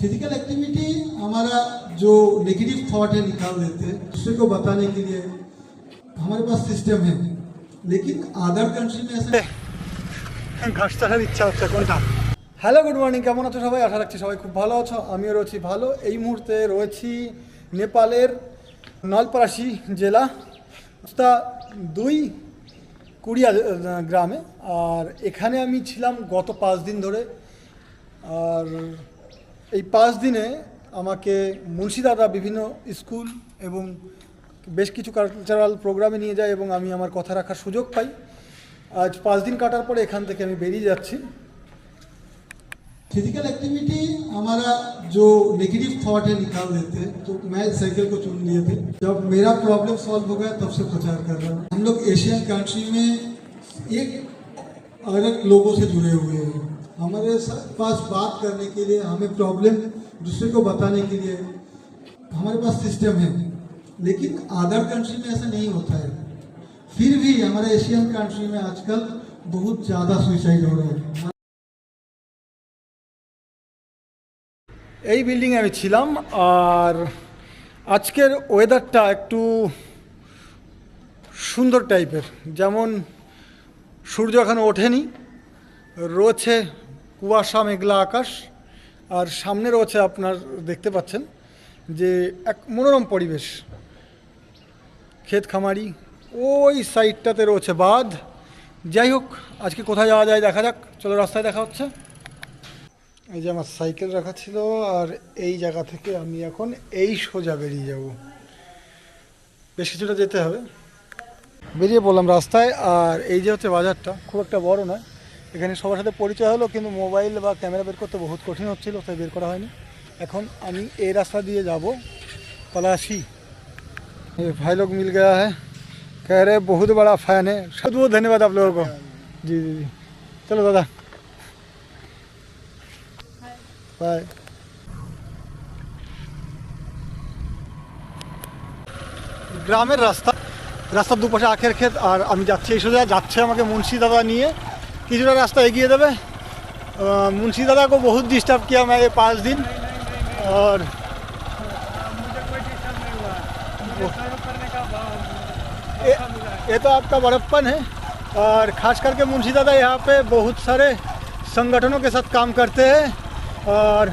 Physical activity हमारा जो negative thought है निकाल देते हैं दूसरे को बताने के लिए हमारे पास सिस्टम है लेकिन अदर कंट्री में ऐसा ঘাস চালার ইচ্ছা হচ্ছে কোনটা হ্যালো গুড মর্নিং কেমন আছো সবাই আশা রাখছি সবাই খুব ভালো আছো আমিও রয়েছি ভালো এই মুহূর্তে রয়েছি নেপালের নলপরাশি জেলা তা দুই কুড়িয়া আহ, গ্রামে আর এখানে আমি ছিলাম গত পাঁচ দিন ধরে আর এই পাঁচ দিনে আমাকে মুন্সিদাদা বিভিন্ন স্কুল এবং বেশ কিছু কালচারাল প্রোগ্রামে নিয়ে যায় এবং আমি আমার কথা রাখার সুযোগ পাই আজ পাঁচ দিন কাটার পরে এখান থেকে আমি বেরিয়ে যাচ্ছি फिजिकल एक्टिविटी हमारा जो नेगेटिव थॉट है निकाल देते हैं तो मैं साइकिल को चुन लिए थे जब मेरा प्रॉब्लम सॉल्व हो गया तब से प्रचार कर रहा हूँ हम लोग एशियन कंट्री में एक अलग लोगों से जुड़े हुए हैं हमारे सा- पास बात करने के लिए हमें प्रॉब्लम दूसरे को बताने के लिए हमारे पास सिस्टम है लेकिन अदर कंट्री में ऐसा नहीं होता है फिर भी हमारे एशियन कंट्री में आजकल बहुत ज़्यादा सुसाइड हो रहे हैं এই বিল্ডিংয়ে আমি ছিলাম আর আজকের ওয়েদারটা একটু সুন্দর টাইপের যেমন সূর্য এখনো ওঠেনি রয়েছে কুয়াশা, মেঘলা আকাশ। আর সামনে রয়েছে আপনার দেখতে পাচ্ছেন যে এক মনোরম পরিবেশ। ক্ষেত খামারি ওই সাইডটাতে রয়েছে বাঁধ। যাই হোক, আজকে কোথায় যাওয়া যায় দেখা যাক, চলো রাস্তায় দেখা হচ্ছে। এই যে আমার সাইকেল রাখা ছিল, আর এই জায়গা থেকে আমি এখন এই সোজা বেরিয়ে যাব। বেশ কিছুটা যেতে হবে। বেরিয়ে পড়লাম রাস্তায়, আর এই যে হচ্ছে বাজারটা, খুব একটা বড় নয়। এখানে সবার সাথে পরিচয় হলো কিন্তু মোবাইল বা ক্যামেরা বের করতে বহুত কঠিন হচ্ছিল তাই বের করা হয়নি এখন আমি এই রাস্তা দিয়ে যাব पलाशी ये भाई लोग मिल गया है कह रहे बहुत बड़ा फैन है बहुत बहुत धन्यवाद आप लोगों को जी जी जी चलो दादा বাই গ্রামের রাস্তা রাস্তার দুপাশে আখের ক্ষেত আর আমি যাচ্ছি এই সোজা যাচ্ছে আমাকে মুন্সি দাদা নিয়ে কিছুটা রাস্তা এগিয়ে দেবে আহ, मुंशी दादा को बहुत डिस्टर्ब किया मैं ये पाँच दिन और ये, ये तो आपका बड़प्पन है और खास करके मुंशी दादा यहाँ पे बहुत सारे संगठनों के साथ काम करते हैं और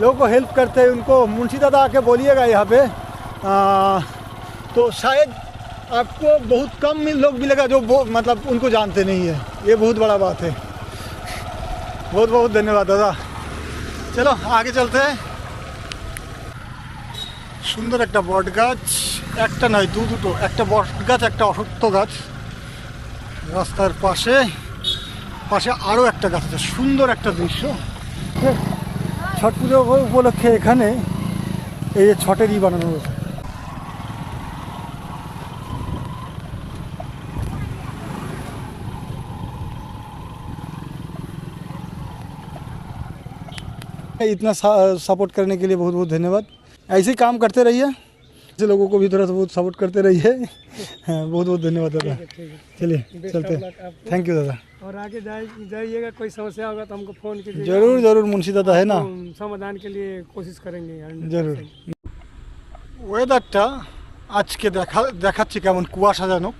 लोगों को हेल्प करते हैं उनको मुंशी दादा आके बोलिएगा यहाँ पे आ, तो शायद आपको बहुत कम मिल- लोग मिलेगा जो वो मतलब उनको जानते नहीं है ये बहुत बड़ा बात है बहुत बहुत धन्यवाद दादा চলো আগে চলতে সুন্দর একটা বট গাছ একটা নয় দু দুটো একটা বট গাছ একটা অসত্য গাছ রাস্তার পাশে পাশে আরও একটা গাছ আছে সুন্দর একটা দৃশ্য ছট পুজো উপলক্ষে এখানে এই যে ছটের ই বানানো হয়েছে इतना सपोर्ट करने के लिए बहुत बहुत धन्यवाद ऐसे ही काम करते रहिए ऐसे लोगों को भी थोड़ा सा बहुत सपोर्ट करते रहिए हाँ, बहुत बहुत धन्यवाद दादा चलिए चलते थैंक यू दादा और आगे जाए जाइएगा कोई समस्या होगा तो हमको फोन कीजिएगा जरूर जरूर मुंशी दादा है ना हम समाधान के लिए कोशिश करेंगे यार জরুর ওয়েদারটা আজকে দেখা দেখাচ্ছি কেমন কুয়াশাজনক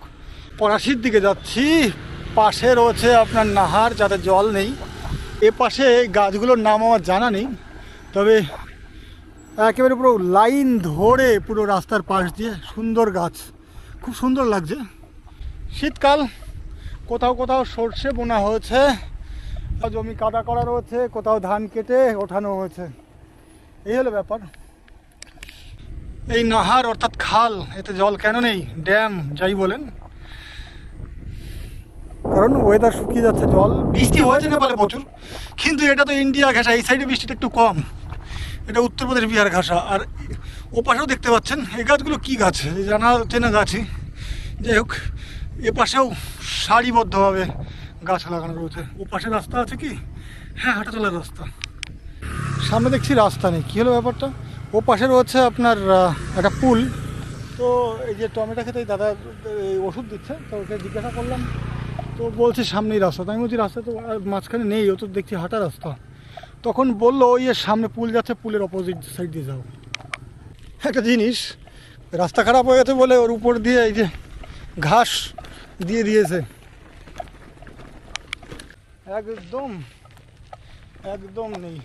পলাশির দিকে যাচ্ছি পাশে রয়েছে আপনার নাহার যাতে জল নেই এ পাশে গাছগুলোর নাম আমার জানা নেই, তবে একেবারে পুরো লাইন ধরে পুরো রাস্তার পাশ দিয়ে সুন্দর গাছ, খুব সুন্দর লাগছে। শীতকাল, কোথাও কোথাও সর্ষে বোনা হয়েছে জমি কাদা করা রয়েছে, কোথাও ধান কেটে ওঠানো হয়েছে। এই হলো ব্যাপার। এই নাহার অর্থাৎ খাল, এতে জল কেন নেই? ড্যাম, যাই বলেন। কারণ ওয়েদার শুকিয়ে যাচ্ছে জল। বৃষ্টি হয়েছে নেপালে প্রচুর, কিন্তু এটা তো ইন্ডিয়া ঘাসা, এই সাইডে বৃষ্টিটা একটু কম। এটা উত্তরপ্রদেশ, বিহার ঘাসা। আর ও পাশেও দেখতে পাচ্ছেন, এই গাছগুলো কী গাছ? জানা চেনা গাছই। যাই হোক, এ পাশেও সারিবদ্ধভাবে গাছ লাগানো রয়েছে। ও পাশে রাস্তা আছে কি? হ্যাঁ হাঁটা চলার রাস্তা। সামনে দেখছি রাস্তা নেই। কী হলো ব্যাপারটা? ও পাশে রয়েছে আপনার একটা পুল। তো এই যে টমেটো খেতে দাদা ওষুধ দিচ্ছে, তো ওকে জিজ্ঞাসা করলাম তো বলছে সামনেই রাস্তা। আমি বলছি, রাস্তা তো মাঝখানে নেই, ও তো দেখছি হাঁটা রাস্তা। তখন বলল, ওই যে সামনে পুল যাচ্ছে, পুলের অপোজিট সাইড দিয়ে যাও। একটা জিনিস, রাস্তা খারাপ হয়ে গেছে বলে ওর উপর দিয়ে এই যে ঘাস দিয়ে দিয়েছে। একদম একদম নেই।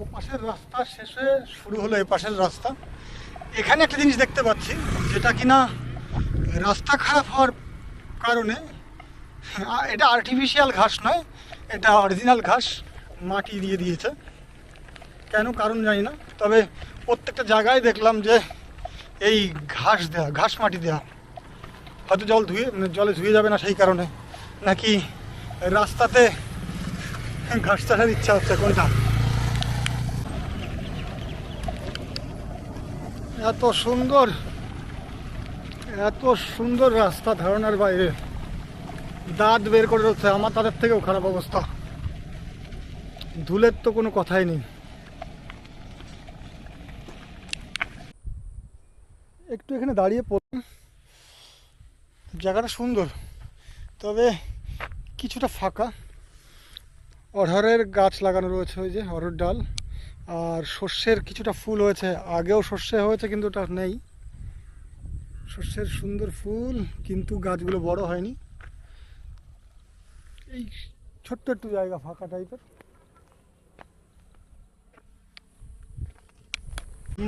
ও পাশের রাস্তা শেষ শুরু হলো, এই পাশের রাস্তা। এখানে একটা জিনিস দেখতে পাচ্ছি, যেটা কিনা রাস্তা খারাপ হওয়ার কারণে এটা আর্টিফিশিয়াল ঘাস নয়, এটা অরিজিনাল ঘাস, মাটি দিয়ে দিয়েছে। কেন, কারণ জানি না, তবে প্রত্যেকটা জায়গায় দেখলাম যে এই ঘাস দেওয়া ঘাস মাটি দেওয়া হয়তো জল ধুয়ে মানে জলে ধুয়ে যাবে না সেই কারণে, নাকি রাস্তাতে ঘাস চাষার ইচ্ছা হচ্ছে, কোনটা? এত সুন্দর এত সুন্দর রাস্তা ধারণার বাইরে। দাঁত বের করে রয়েছে, আমার তাদের থেকেও খারাপ অবস্থা। ধুলের তো কোনো কথাই নেই। একটু এখানে দাঁড়িয়ে পড়লাম। জায়গাটা সুন্দর, তবে কিছুটা ফাঁকা। অড়হরের গাছ লাগানো রয়েছে ওই যে, অড়হর ডাল। আর সর্ষের কিছুটা ফুল হয়েছে, আগেও সর্ষে হয়েছে, কিন্তু ওটা নেই। সর্ষের সুন্দর ফুল, কিন্তু গাছগুলো বড় হয়নি। এই ছোট্ট একটু জায়গা ফাঁকা টাইপের।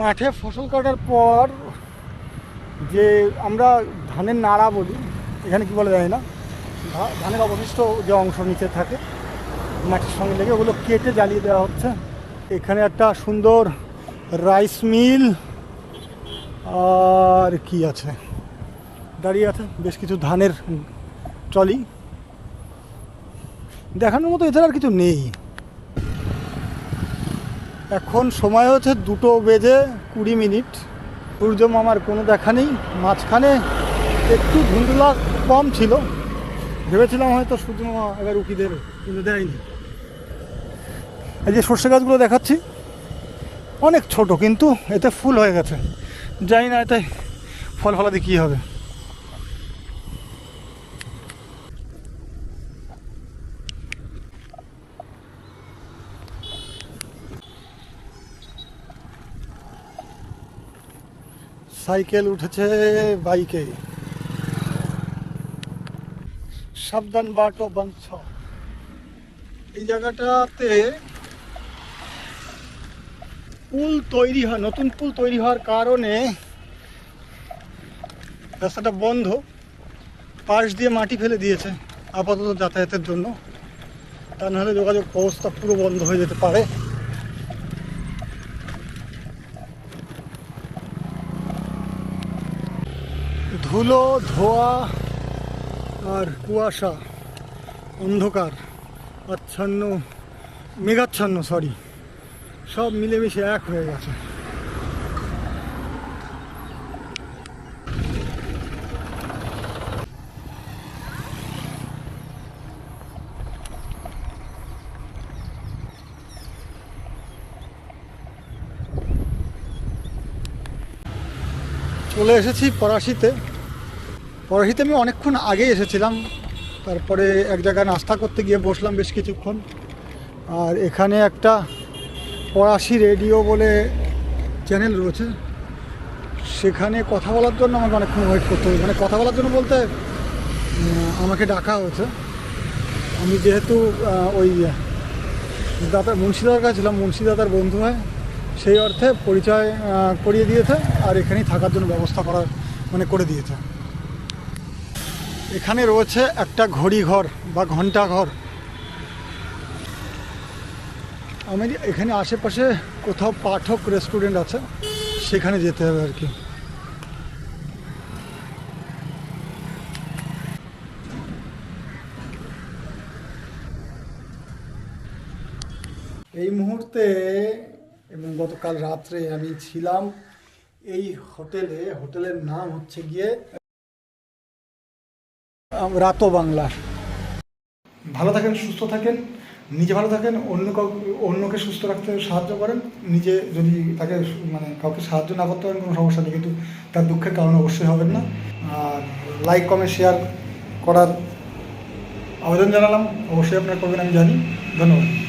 মাঠে ফসল কাটার পর যে আমরা ধানের নাড়া বলি, এখানে কি বলা যায় না ধানের অবশিষ্ট যে অংশ নিচে থাকে মাটির সঙ্গে লেগে ওগুলো কেটে জ্বালিয়ে দেওয়া হচ্ছে। এখানে একটা সুন্দর রাইস মিল আর কি আছে? দাঁড়িয়ে আছে, বেশ কিছু ধানের ট্রলি। দেখানোর মতো এছাড়া আর কিছু নেই। এখন সময় হচ্ছে দুটো বেজে কুড়ি মিনিট। সূর্য মামার কোনো দেখা নেই। মাঝখানে একটু ধুন্দুলা কম ছিল। ভেবেছিলাম হয়তো সূর্য মামা এবার উকি দেবে কিন্তু দেয়নি। এই যে সর্ষে গাছগুলো দেখাচ্ছি, অনেক ছোট কিন্তু এতে ফুল হয়ে গেছে। জানি না এতে ফল ফলাতে কী হবে। সাইকেল উঠেছে বাইকে। সাবধান বাটো বাঞ্ছ। এই জায়গাটাতে পুল তৈরি হয়, নতুন পুল তৈরি হওয়ার কারণে রাস্তাটা বন্ধ। পাশ দিয়ে মাটি ফেলে দিয়েছে আপাতত যাতায়াতের জন্য। তা নাহলে যোগাযোগ ব্যবস্থা পুরো বন্ধ হয়ে যেতে পারে। ধুলো, ধোয়া আর কুয়াশা, অন্ধকার, আচ্ছন্ন, মেঘাচ্ছন্ন সরি সব মিলেমিশে এক হয়ে গেছে। চলে এসেছি পরাশিতে পরাশিতে আমি অনেকক্ষণ আগেই এসেছিলাম। তারপরে এক জায়গায় নাস্তা করতে গিয়ে বসলাম বেশ কিছুক্ষণ। আর এখানে একটা পরাশি রেডিও বলে চ্যানেল রয়েছে। সেখানে কথা বলার জন্য আমাকে অনেকক্ষণ ওয়েট করতে হবে মানে কথা বলার জন্য বলতে আমাকে ডাকা হয়েছে। আমি যেহেতু ওই দাদা মুন্সিদাদার কাছে ছিলাম, মুন্সিদাদার বন্ধু হয় সেই অর্থে পরিচয় করিয়ে দিয়েছে আর এখানেই থাকার জন্য ব্যবস্থা করার মানে করে দিয়েছে। এখানে রয়েছে একটা ঘড়ি ঘর বা ঘণ্টা ঘর আমি এখানে আশেপাশে কোথাও পাঠক রেস্টুরেন্ট আছে, সেখানে যেতে হবে আর কি। এই মুহূর্তে এবং গতকাল রাত্রে আমি ছিলাম এই হোটেলে, হোটেলের নাম হচ্ছে গিয়ে রাতো বাংলা। ভালো থাকেন, সুস্থ থাকেন। নিজে ভালো থাকেন, অন্য অন্যকে সুস্থ রাখতে সাহায্য করেন, নিজে যদি তাকে মানে কাউকে সাহায্য না করতে পারেন, কোনো সমস্যা নেই, কিন্তু তার দুঃখের কারণ অবশ্যই হবেন না। আর লাইক কমেন্ট শেয়ার করার আবেদন জানালাম, অবশ্যই আপনার করবেন, আমি জানি। ধন্যবাদ।